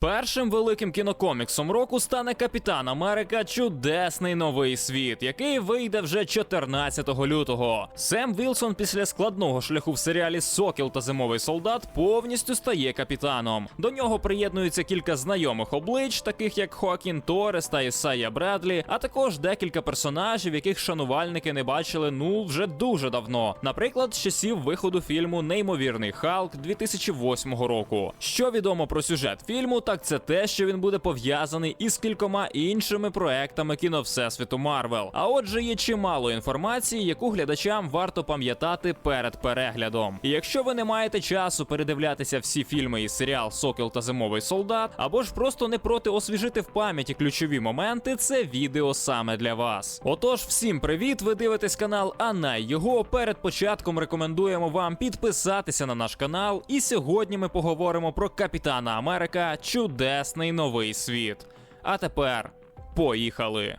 Першим великим кінокоміксом року стане Капітан Америка Чудесний новий світ, який вийде вже 14 лютого. Сем Вілсон після складного шляху в серіалі Сокіл та Зимовий солдат повністю стає капітаном. До нього приєднується кілька знайомих облич, таких як Хоакін Торес та Ісайя Бредлі, а також декілька персонажів, яких шанувальники не бачили ну вже дуже давно. Наприклад, з часів виходу фільму Неймовірний Халк 2008 року. Що відомо про сюжет фільму, так це те, що він буде пов'язаний із кількома іншими проектами кіно Всесвіту Марвел. А отже, є чимало інформації, яку глядачам варто пам'ятати перед переглядом. І якщо ви не маєте часу передивлятися всі фільми і серіал Сокіл та Зимовий солдат, або ж просто не проти освіжити в пам'яті ключові моменти, це відео саме для вас. Отож, всім привіт! Ви дивитесь канал Анай його. Перед початком рекомендуємо вам підписатися на наш канал. І сьогодні ми поговоримо про Капітана Америка Чудесний новий світ. А тепер поїхали.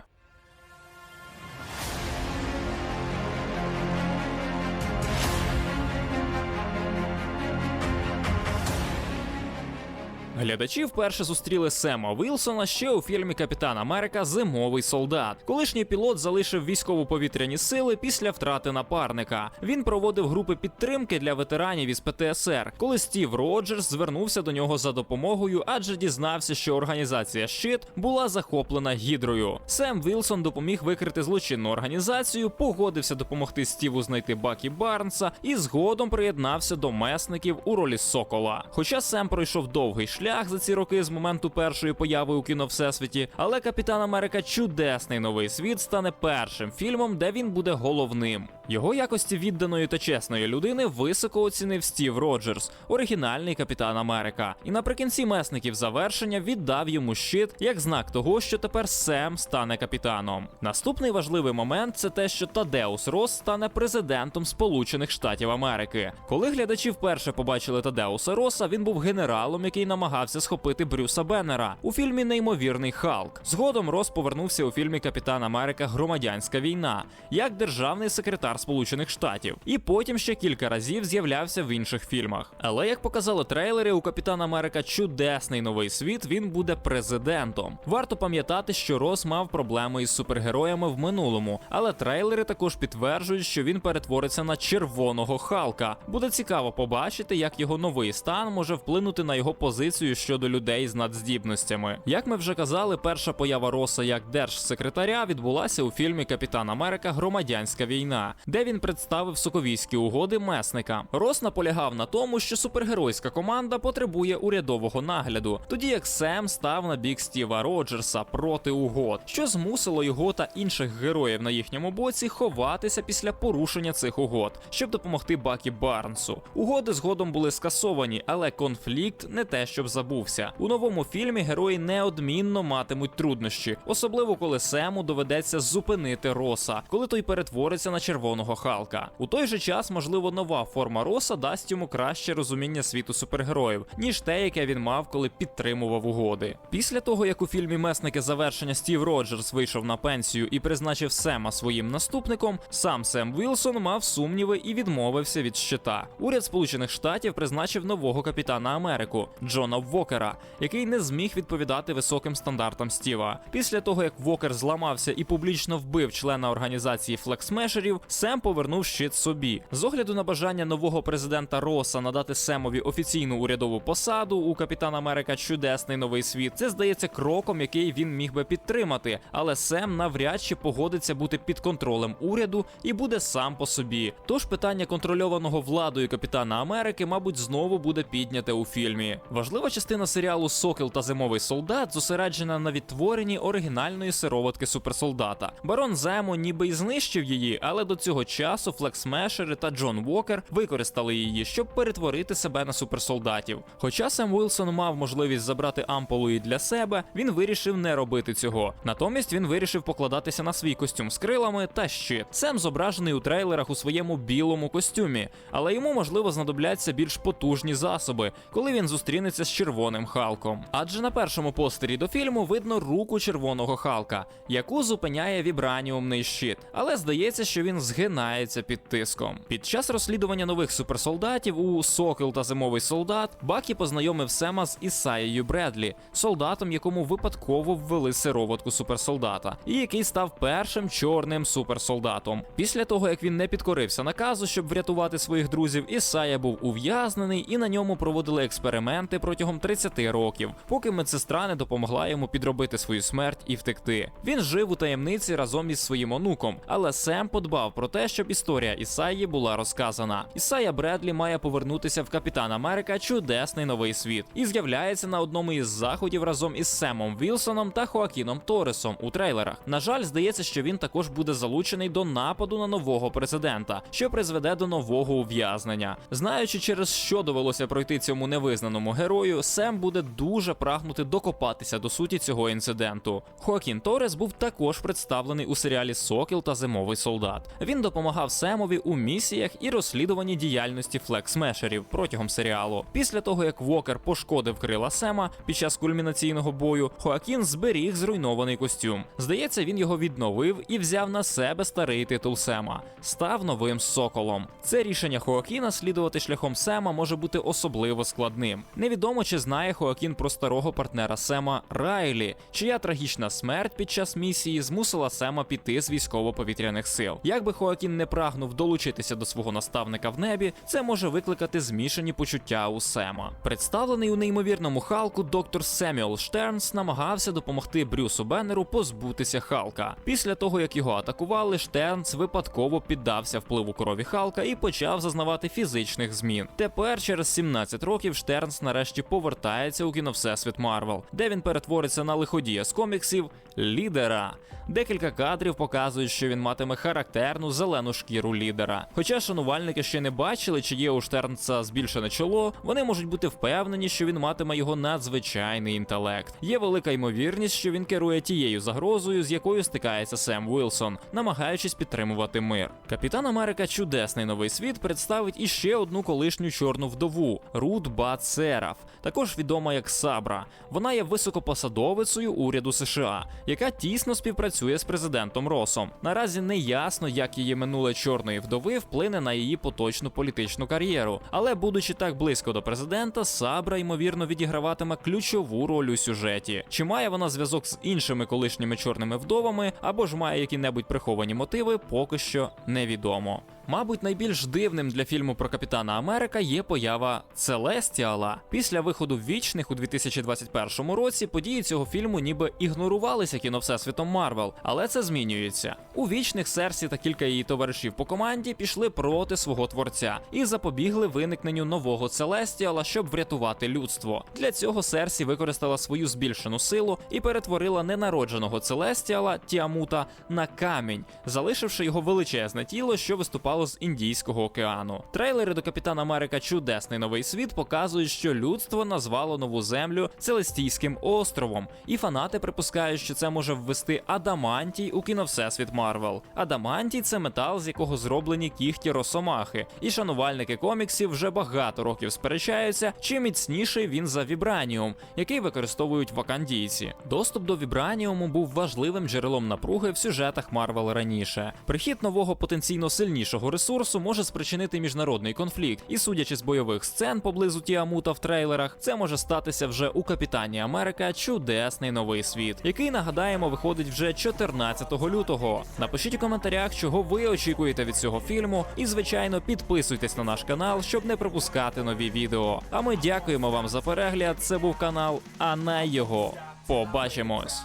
Глядачі вперше зустріли Сема Вілсона ще у фільмі Капітан Америка Зимовий солдат. Колишній пілот залишив військово-повітряні сили після втрати напарника. Він проводив групи підтримки для ветеранів із ПТСР, коли Стів Роджерс звернувся до нього за допомогою, адже дізнався, що організація Щит була захоплена гідрою. Сем Вілсон допоміг викрити злочинну організацію, погодився допомогти Стіву знайти Бакі Барнса і згодом приєднався до месників у ролі Сокола. Хоча Сем пройшов довгий шлях за ці роки з моменту першої появи у кіно Всесвіті, але Капітан Америка Чудесний новий світ стане першим фільмом, де він буде головним. Його якості відданої та чесної людини високо оцінив Стів Роджерс, оригінальний капітан Америка. І наприкінці месників завершення віддав йому щит як знак того, що тепер Сем стане капітаном. Наступний важливий момент це те, що Тадеус Рос стане президентом Сполучених Штатів Америки. Коли глядачі вперше побачили Тадеуса Роса, він був генералом, який намагався схопити Брюса Беннера у фільмі Неймовірний Халк. Згодом Рос повернувся у фільмі Капітан Америка Громадянська війна як державний секретар Сполучених Штатів, і потім ще кілька разів з'являвся в інших фільмах. Але як показали трейлери, у Капітана Америка чудесний новий світ. Він буде президентом. Варто пам'ятати, що Рос мав проблеми із супергероями в минулому, але трейлери також підтверджують, що він перетвориться на червоного Халка. Буде цікаво побачити, як його новий стан може вплинути на його позицію щодо людей з надздібностями. Як ми вже казали, перша поява Роса як держсекретаря відбулася у фільмі Капітан Америка Громадянська війна, де він представив соковійські угоди месника. Рос наполягав на тому, що супергеройська команда потребує урядового нагляду, тоді як Сем став на бік Стіва Роджерса проти угод, що змусило його та інших героїв на їхньому боці ховатися після порушення цих угод, щоб допомогти Бакі Барнсу. Угоди згодом були скасовані, але конфлікт не те, щоб забувся. У новому фільмі герої неодмінно матимуть труднощі, особливо коли Сему доведеться зупинити Роса, коли той перетвориться на червоного Халка. У той же час, можливо, нова форма Роса дасть йому краще розуміння світу супергероїв, ніж те, яке він мав, коли підтримував угоди. Після того, як у фільмі Месники завершення Стів Роджерс вийшов на пенсію і призначив Сема своїм наступником, сам Сем Вілсон мав сумніви і відмовився від щита. Уряд Сполучених Штатів призначив нового капітана Америку Джона Вокера, який не зміг відповідати високим стандартам Стіва. Після того, як Вокер зламався і публічно вбив члена організації флексмешерів, Сем повернув щит собі. З огляду на бажання нового президента Роса надати Семові офіційну урядову посаду у Капітан Америка Чудесний новий світ. Це здається кроком, який він міг би підтримати. Але Сем навряд чи погодиться бути під контролем уряду і буде сам по собі. Тож питання контрольованого владою Капітана Америки, мабуть, знову буде підняте у фільмі. Важлива частина серіалу Сокіл та Зимовий солдат зосереджена на відтворенні оригінальної сироватки суперсолдата. Барон Земо ніби й знищив її, але до цього часу флексмешери та Джон Вокер використали її, щоб перетворити себе на суперсолдатів. Хоча Сем Уилсон мав можливість забрати ампулу і для себе, він вирішив не робити цього. Натомість він вирішив покладатися на свій костюм з крилами та щит. Сем зображений у трейлерах у своєму білому костюмі, але йому можливо знадобляться більш потужні засоби, коли він зустрінеться з червоним Халком. Адже на першому постері до фільму видно руку червоного Халка, яку зупиняє вібраніумний щит. Але здається, що він згинув згинається під тиском. Під час розслідування нових суперсолдатів у Сокіл та Зимовий солдат Бакі познайомив Сема з Ісаєю Бредлі, солдатом, якому випадково ввели сироватку суперсолдата, і який став першим чорним суперсолдатом. Після того як він не підкорився наказу, щоб врятувати своїх друзів, Ісая був ув'язнений і на ньому проводили експерименти протягом 30 років, поки медсестра не допомогла йому підробити свою смерть і втекти. Він жив у таємниці разом із своїм онуком, але Сем подбав про те, щоб історія Ісаї була розказана. Ісая Бредлі має повернутися в Капітан Америка Чудесний новий світ і з'являється на одному із заходів разом із Семом Вілсоном та Хоакіном Торресом у трейлерах. На жаль, здається, що він також буде залучений до нападу на нового президента, що призведе до нового ув'язнення. Знаючи, через що довелося пройти цьому невизнаному герою, Сем буде дуже прагнути докопатися до суті цього інциденту. Хоакін Торрес був також представлений у серіалі Сокіл та Зимовий солдат. Він допомагав Семові у місіях і розслідуванні діяльності флексмешерів протягом серіалу. Після того, як Вокер пошкодив крила Сема під час кульмінаційного бою, Хоакін зберіг зруйнований костюм. Здається, він його відновив і взяв на себе старий титул Сема, став новим соколом. Це рішення Хоакіна слідувати шляхом Сема може бути особливо складним. Невідомо чи знає Хоакін про старого партнера Сема Райлі, чия трагічна смерть під час місії змусила Сема піти з військово-повітряних сил. Якби Хоакін не прагнув долучитися до свого наставника в небі, це може викликати змішані почуття у Сема. Представлений у неймовірному Халку доктор Семюел Штернс намагався допомогти Брюсу Беннеру позбутися Халка. Після того, як його атакували, Штернс випадково піддався впливу крові Халка і почав зазнавати фізичних змін. Тепер, через 17 років, Штернс нарешті повертається у кіно Всесвіт Марвел, де він перетвориться на лиходія з коміксів лідера. Декілька кадрів показують, що він матиме характерну зелену шкіру лідера. Хоча шанувальники ще не бачили, чи є у Штернца збільшене чоло, вони можуть бути впевнені, що він матиме його надзвичайний інтелект. Є велика ймовірність, що він керує тією загрозою, з якою стикається Сем Уілсон, намагаючись підтримувати мир. Капітан Америка Чудесний новий світ представить іще одну колишню чорну вдову Рут Бат Сераф, також відома як Сабра. Вона є високопосадовицею уряду США, яка тісно співпрацює з президентом Росом. Наразі не ясно, як її минуле чорної вдови вплине на її поточну політичну кар'єру. Але, будучи так близько до президента, Сабра ймовірно відіграватиме ключову роль у сюжеті. Чи має вона зв'язок з іншими колишніми чорними вдовами, або ж має які-небудь приховані мотиви, поки що невідомо. Мабуть, найбільш дивним для фільму про Капітана Америка є поява Целестіала. Після виходу вічних у 2021 році події цього фільму ніби ігнорувалися кіно Всесвітом Марвел, але це змінюється. У вічних Серсі та кілька її товаришів по команді пішли проти свого творця і запобігли виникненню нового Целестіала, щоб врятувати людство. Для цього Серсі використала свою збільшену силу і перетворила ненародженого Целестіала Тіамута на камінь, залишивши його величезне тіло, що виступало з Індійського океану. Трейлери до Капітана Америка Чудесний новий світ показують, що людство назвало нову землю Целестійським островом, і фанати припускають, що це може ввести Адамантій у кіно Всесвіт Марвел. Адамантій це метал, з якого зроблені кіхті росомахи, і шанувальники коміксів вже багато років сперечаються, чи міцніший він за вібраніум, який використовують вакандійці. Доступ до вібраніуму був важливим джерелом напруги в сюжетах Марвел раніше. Прихід нового потенційно сильнішого ресурсу може спричинити міжнародний конфлікт, і судячи з бойових сцен поблизу Тіамута в трейлерах, це може статися вже у Капітані Америка Чудесний новий світ, який нагадаємо виходить вже 14 лютого. Напишіть у коментарях, чого ви очікуєте від цього фільму, і звичайно підписуйтесь на наш канал, щоб не пропускати нові відео. А ми дякуємо вам за перегляд. Це був канал Ана його. Побачимось.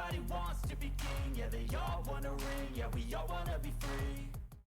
Everybody wants to be king. Yeah, they all wanna ring. Yeah, we all wanna be free.